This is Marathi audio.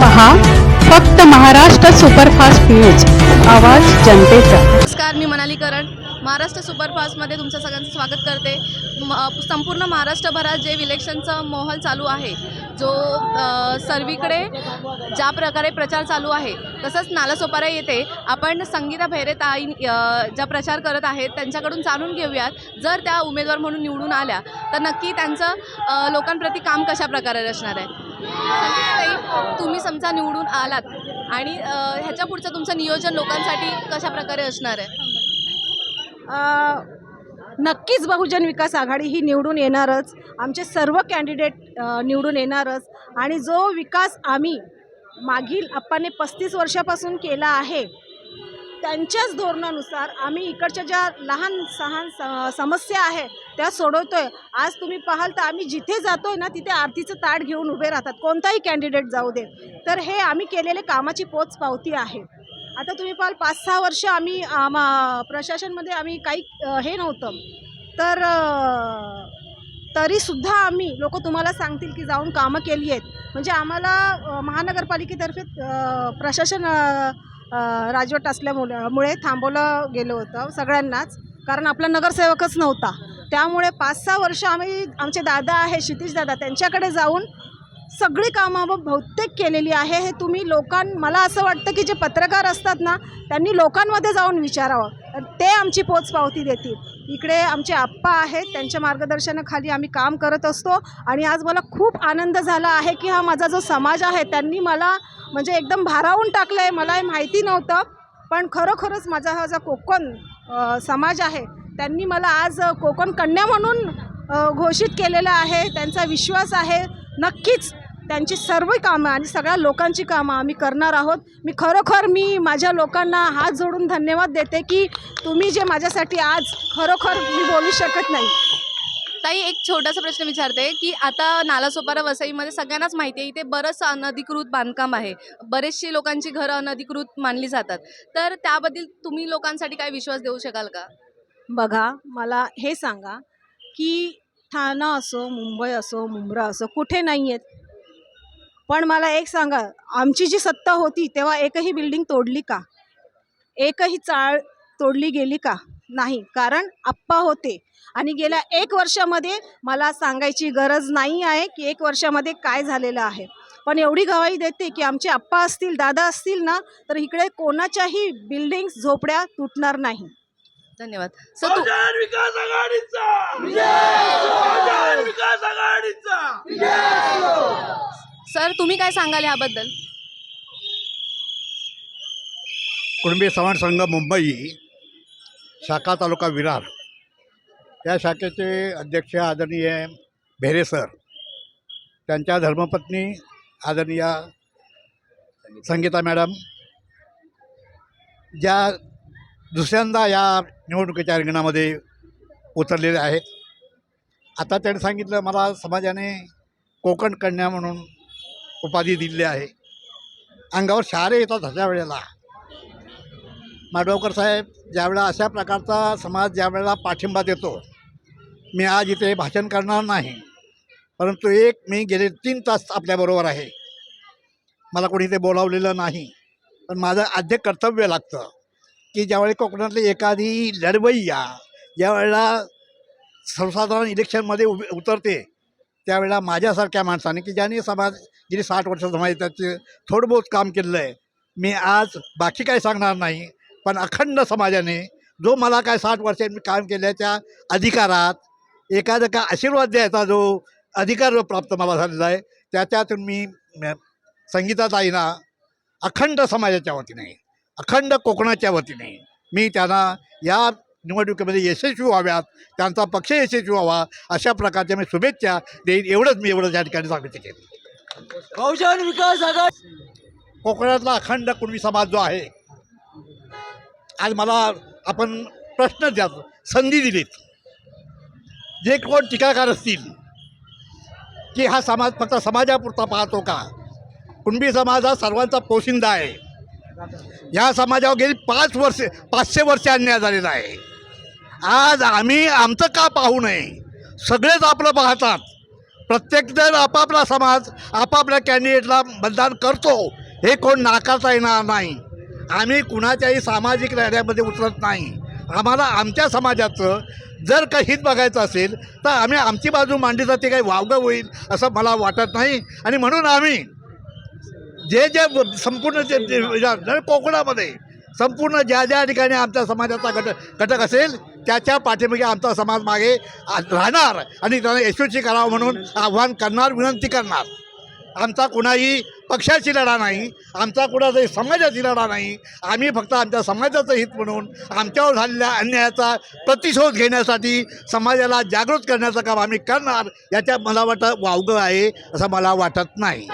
पहा फक्त महाराष्ट्र सुपरफास्ट न्यूज आवाज जनतेचा. नमस्कार मी मनाली करण. महाराष्ट्र सुपरफास्टमध्ये तुमचं सगळ्यांचं स्वागत करते. म संपूर्ण महाराष्ट्रभरात जे इलेक्शनचं मोहल चालू आहे जो सर्वीकडे ज्या प्रकारे प्रचार चालू आहे तसंच नालासोपारा येथे आपण संगीता भैरे ताई ज्या प्रचार करत आहेत त्यांच्याकडून जाणून घेऊयात. जर त्या उमेदवार म्हणून निवडून आल्या तर नक्की त्यांचं लोकांप्रती काम कशा प्रकारे असणार आहे? संगीताताई, तुम्ही समजा निवडून आलात आणि ह्याच्या पुढचं तुमचं नियोजन लोकांसाठी कशा प्रकारे असणार आहे? नक्कीच बहुजन विकास आघाडी ही निवडून येणारच. आमचे सर्व कॅन्डिडेट निवडून येणारच. आणि जो विकास आम्ही मागील आप्पाने पस्तीस वर्षापासून केला आहे त्यांच्याच धोरणानुसार आम्ही इकडच्या ज्या लहान सहान स- समस्या आहे त्या सोडवतो आहे आज तुम्ही पाहाल तर आम्ही जिथे जातो आहे ना तिथे आरतीचं ताट घेऊन उभे राहतात. कोणताही कॅन्डिडेट जाऊ दे. तर हे आम्ही केलेले कामाची पोच पावती आहे. आता तुम्ही पाहाल पाच सहा वर्ष आम्ही आम्हा प्रशासनमध्ये आम्ही काही हे नव्हतं. तर तरीसुद्धा आम्ही लोक तुम्हाला सांगतील की जाऊन कामं केली आहेत. म्हणजे आम्हाला महानगरपालिकेतर्फे प्रशासन राजवट असल्यामुळे मुळे थांबवलं गेलं होतं सगळ्यांनाच. कारण आपला नगरसेवकच नव्हता. त्यामुळे पाच सहा वर्ष आम्ही आमचे दादा आहे क्षितिश दादा त्यांच्याकडे जाऊन सगळी कामं बहुतेक केलेली आहे. हे तुम्ही लोकां मला असं वाटतं की जे पत्रकार असतात ना त्यांनी लोकांमध्ये जाऊन विचारावं. तर ते आमची पोचपावती देतील. इकडे आमचे आप्पा आहेत त्यांच्या मार्गदर्शनाखाली आम्ही काम करत असतो. आणि आज मला खूप आनंद झाला आहे की हा माझा जो समाज आहे त्यांनी मला म्हणजे एकदम भारावून टाकलं आहे मला हे माहिती नव्हतं पण खरोखरच माझा हा जो कोकण समाज आहे त्यांनी मला आज कोकण कन्या म्हणून घोषित केलेलं आहे. त्यांचा विश्वास आहे. नक्कीच त्यांची सर्व कामं आणि सगळ्या लोकांची कामं आम्ही करणार आहोत. मी खरोखर मी माझ्या लोकांना हात जोडून धन्यवाद देते की तुम्ही जे माझ्यासाठी आज खरोखर मी बोलू शकत नाही. ताई एक छोटासा प्रश्न विचारते की आता नालासोपारा वसईमध्ये सगळ्यांनाच माहिती आहे इथे बरंचसं अनधिकृत बांधकाम आहे. बरेचशी लोकांची घरं अनधिकृत मानली जातात. तर त्याबद्दल तुम्ही लोकांसाठी काय विश्वास देऊ शकाल का? बघा मला हे सांगा की ठाणा असो मुंबई असो मुंब्रा असो कुठे नाही आहेत पण मला एक सांगा आमची जी सत्ता होती तेव्हा एकही बिल्डिंग तोडली का? एकही चाळ तोडली गेली का? नाही. कारण आप्पा होते. आणि गेल्या एक वर्षामध्ये मला सांगायची गरज नाही आहे की एक वर्षामध्ये काय झालेलं आहे. पण एवढी गवाही देते की आमचे आप्पा असतील दादा असतील ना तर इकडे कोणाच्याही बिल्डिंग्स झोपड्या तुटणार नाही. धन्यवाद. सर विकास आघाडीचा! विकास आघाडीचा! सर तुम्ही काय सांगाल ह्याबद्दल? कुटुंबीय समाज संघ मुंबई शाखा तालुका विरार. या शाखेचे अध्यक्ष आदरणीय भेरे सर त्यांच्या धर्मपत्नी आदरणीय संगीता मॅडम ज्या दुसऱ्यांदा या निवडणुकीच्या रिंगणामध्ये उतरलेल्या आहेत. आता त्यांनी सांगितलं मला समाजाने कोकण कन्या म्हणून उपाधी दिलेली आहे. अंगावर शहारे येतात अशा वेळेला. माडगावकर साहेब ज्यावेळेला अशा प्रकारचा समाज ज्यावेळेला पाठिंबा देतो मी आज इथे भाषण करणार नाही. परंतु एक मी गेले तीन तास आपल्याबरोबर आहे. मला कोणी इथे बोलावलेलं नाही. पण माझं आद्य कर्तव्य लागतं की ज्यावेळी कोकणातली एखादी लढवय्या ज्यावेळेला सर्वसाधारण इलेक्शनमध्ये उभे उतरते त्यावेळेला माझ्यासारख्या माणसाने की ज्यांनी समाज गेली साठ वर्ष समाज त्याचे थोडं बहुत काम केलेलं आहे मी आज बाकी काही सांगणार नाही पण अखंड समाजाने जो मला काय साठ वर्षांनी काम केल्याच्या अधिकारात एखादं का आशीर्वाद द्यायचा जो अधिकार प्राप्त मला झालेला आहे त्याच्यातून मी म- संगीताताईंना अखंड समाजाच्या वतीने अखंड कोकणाच्या वतीने मी त्यांना या निवडणुकीमध्ये यशस्वी व्हाव्यात त्यांचा पक्ष यशस्वी व्हावा अशा प्रकारच्या मी शुभेच्छा देईन एवढंच मी एवढं या ठिकाणी सांगू शकेन बहुजन विकास आघाडी. कोकणातला अखंड कुणबी समाज जो आहे आज मला आपण प्रश्न द्या संधी दिलीत. जे कोण टीकाकार असतील की हा समाज फक्त समाजापुरता पाहतो का? कुणबी समाज हा सर्वांचा पोशिंदा आहे. या समाजावर गेली पाच वर्ष पाचशे वर्ष अन्याय झालेला आहे. आज आम्ही आमचं का पाहू नये? सगळेच आपलं पाहतात. प्रत्येकजण आपापला समाज आपापल्या कॅन्डिडेटला मतदान करतो. हे कोण नाकारता येणार नाही. आम्ही कुणाच्याही सामाजिक लढ्यामध्ये उतरत नाही. आम्हाला आमच्या समाजाचं जर काही हित बघायचं असेल तर आम्ही आमची बाजू मांडली तर ते काही वावगं होईल असं मला वाटत नाही. आणि म्हणून आम्ही जे जे संपूर्ण जे कोकणामध्ये संपूर्ण ज्या ज्या ठिकाणी आमच्या समाजाचा घटक घटक असेल त्याच्या पाठीमागे आमचा समाज मागे राहणार आणि त्यांना यशस्वी करावं म्हणून आव्हान करणार विनंती करणार. आमचा कुणाही पक्षाची लढा नाही आमचा कुणाचाही समाजाची लढा नाही. आम्ही फक्त आमच्या समाजाचं हित म्हणून आमच्यावर झालेल्या अन्यायाचा प्रतिशोध घेण्यासाठी समाजाला जागृत करण्याचं काम आम्ही करणार याच्या मला वाटतं वावगं आहे असं मला वाटत नाही.